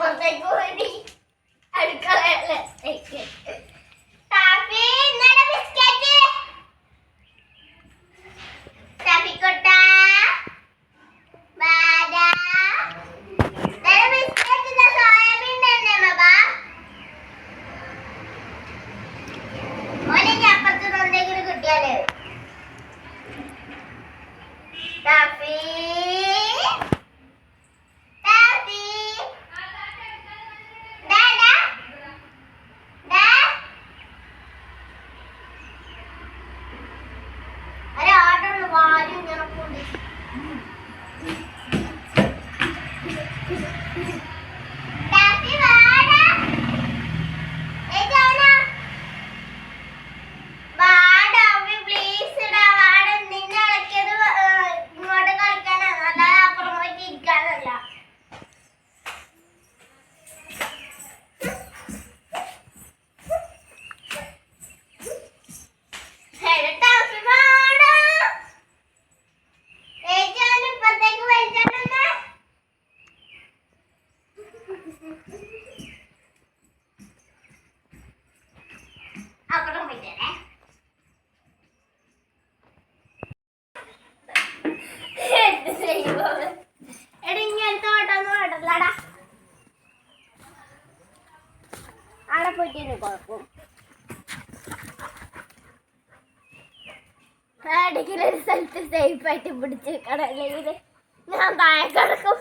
അപ്പുറത്തേക്ക് ഓടി അടുക്കളയിലേക്ക് Yeah. പോയിട്ട് ഒരു സ്ഥലത്ത് സേഫ് ആയിട്ട് പിടിച്ച് വെക്കണം ഞാൻ താഴെ കിടക്കും.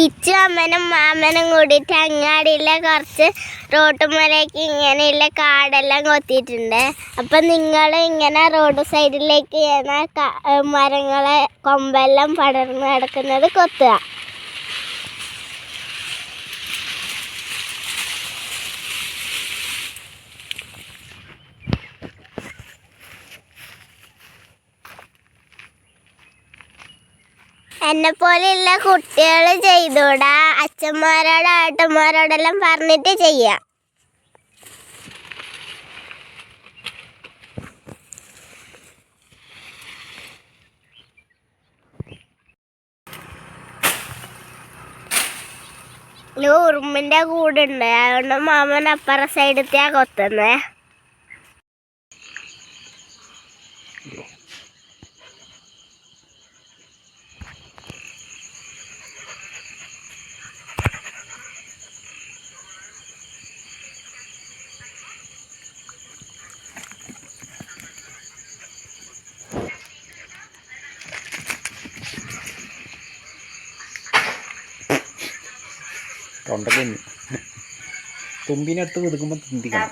കിച്ചു അമ്മനും മാമനും കൂടിയിട്ട് അങ്ങാടിയിലെ കുറച്ച് റോട്ടുമലേക്ക് ഇങ്ങനെയുള്ള കാടെല്ലാം കൊത്തിയിട്ടുണ്ട്. അപ്പം നിങ്ങൾ ഇങ്ങനെ റോഡ് സൈഡിലേക്ക് മരങ്ങളെ കൊമ്പെല്ലാം പടർന്ന് കിടക്കുന്നത് കൊത്തുക. എന്നെ പോലെയുള്ള കുട്ടികൾ ചെയ്തൂടാ. അച്ഛന്മാരോട് ഏട്ടന്മാരോടെല്ലാം പറഞ്ഞിട്ട് ചെയ്യാം. ഉറുമ്പിന്റെ കൂടുണ്ട്. അതുകൊണ്ട് മാമൻ അപ്പുറ സൈഡത്തെയാ കൊത്തുന്നേ. തൊണ്ടക്കഞ്ഞു തുമ്പിനടുത്ത് ഒതുക്കുമ്പോൾ തുമ്പിക്കണം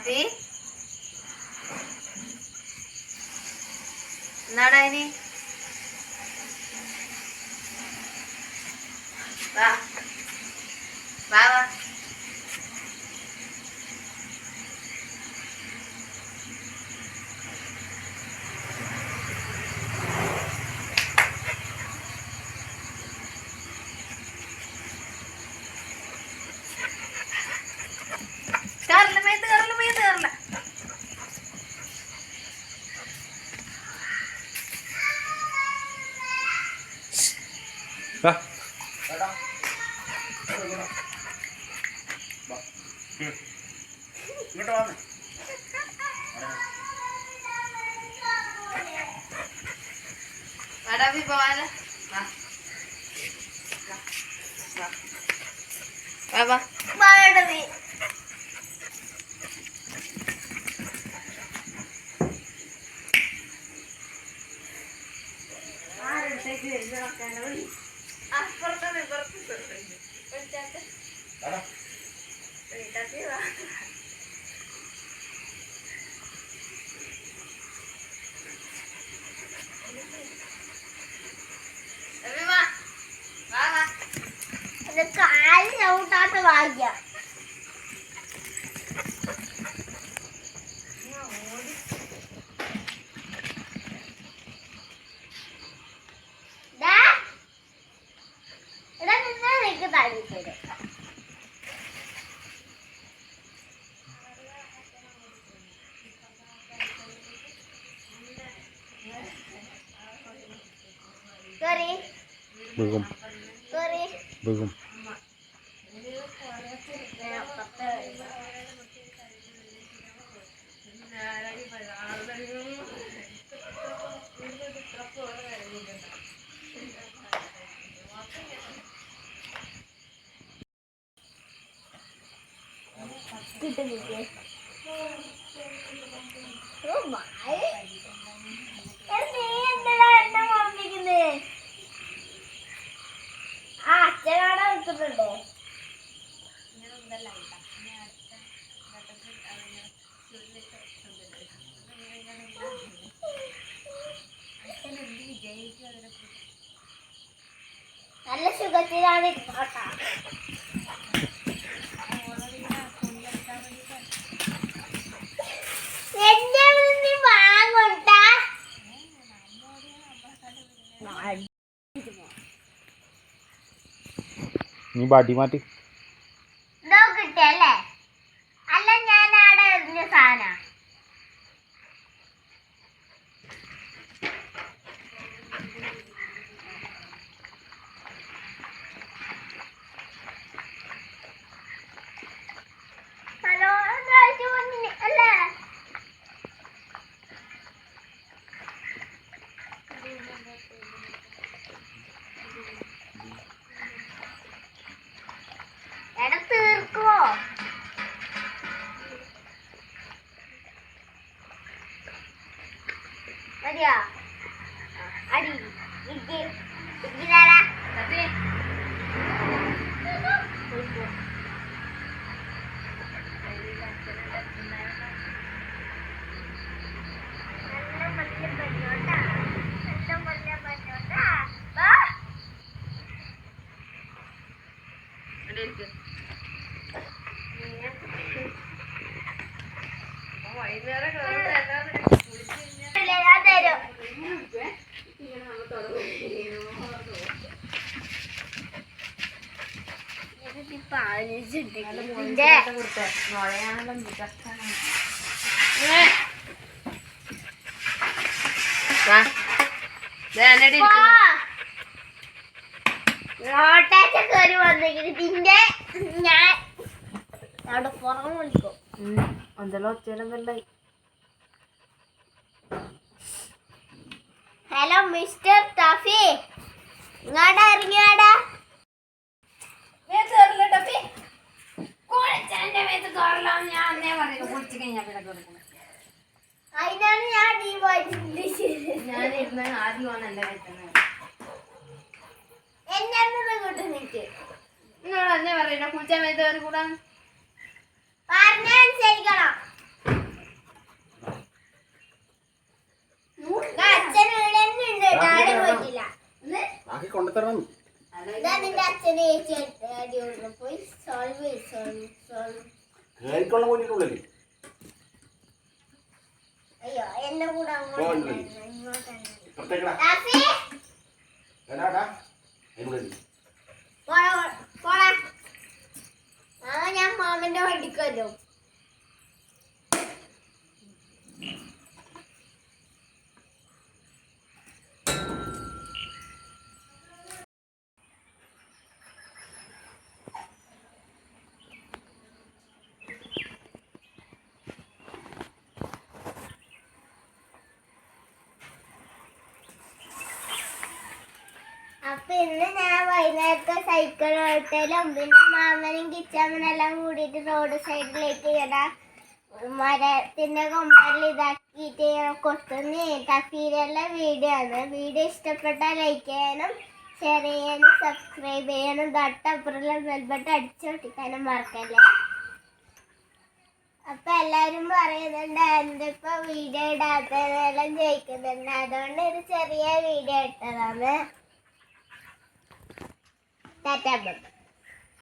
വാ വാ. വാഴയുടെ നീ അപ്പുറത്താണ് ഇപ്പുറത്ത് വാ വാ വാ ഇത് കാൽ ചവിട്ടാത്ത ഭാഗ്യ. ഇവിടെ വീകും ബഹും കിട്ടുന്നില്ലേ ഓ മായ നീ എന്തിനാ എന്നെ ഓർമ്മിക്കുന്നേ അച്ഛനാടെ നിൽക്കുന്നുണ്ട് നല്ല സുഖത്തിലാണ് ഇരുന്നോട്ടാ എന്റെ നീ വാങ്ങുണ്ടാ നീ ബാട്ടി മാറ്റി. ആ, അടി ഇജ്ജ് ഇജ്ജ് തരാ സത്യ നല്ല കേറി ഞാൻ അവിടെ പുറം ഹലോ മിസ്റ്റർ ടഫി ഇങ്ങോട്ടാ ഇറങ്ങിയാടാ. അതിനാണ് ഞാൻ ഞാനിരുന്ന് ആദ്യമാണ് എന്റെ കഴിക്കുന്നത് എന്നെ ഇങ്ങോട്ട് നിൽക്ക് നിങ്ങളോട് എന്നെ ദാ അച്ഛൻ കേട്ടോ പോയിട്ടില്ല. കൊണ്ടുതരണം ഇതാ നിന്റെ അച്ഛനെ ചേച്ചി അടി പോയി. സോൾവ് സോൾവ് സോൾവ് കയറിക്കൊള്ള പോയിട്ടുള്ളല്ലേ ഞാൻ മാമന്റെ വണ്ടിക്കല്ലോ അപ്പൊ ഇന്ന് ഞാൻ വൈകുന്നേരത്തെ സൈക്കിൾ ഓട്ടലും പിന്നെ മാമനും കിച്ചാമനെല്ലാം കൂടിയിട്ട് റോഡ് സൈഡിലേക്ക് ഇങ്ങനെ മരത്തിന്റെ കൊമ്പറിൽ ഇതാക്കിയിട്ട് ഇങ്ങനെ കൊത്തുന്ന തഫീലുള്ള വീഡിയോ ആണ്. വീഡിയോ ഇഷ്ടപ്പെട്ടാൽ ലൈക്ക് ചെയ്യാനും ഷെയർ ചെയ്യാനും സബ്സ്ക്രൈബ് ചെയ്യാനും തൊട്ടപ്പുറമുള്ള ബെൽബട്ടൺ അടിച്ചോട്ടിക്കാനും മറക്കല്ലേ? അപ്പൊ എല്ലാരും പറയുന്നുണ്ട് എന്തിപ്പോ വീഡിയോ ഇടാത്തതെല്ലാം ചോദിക്കുന്നുണ്ട്. അതുകൊണ്ട് ഒരു ചെറിയ വീഡിയോ ഇട്ടതാണ്. Tata bye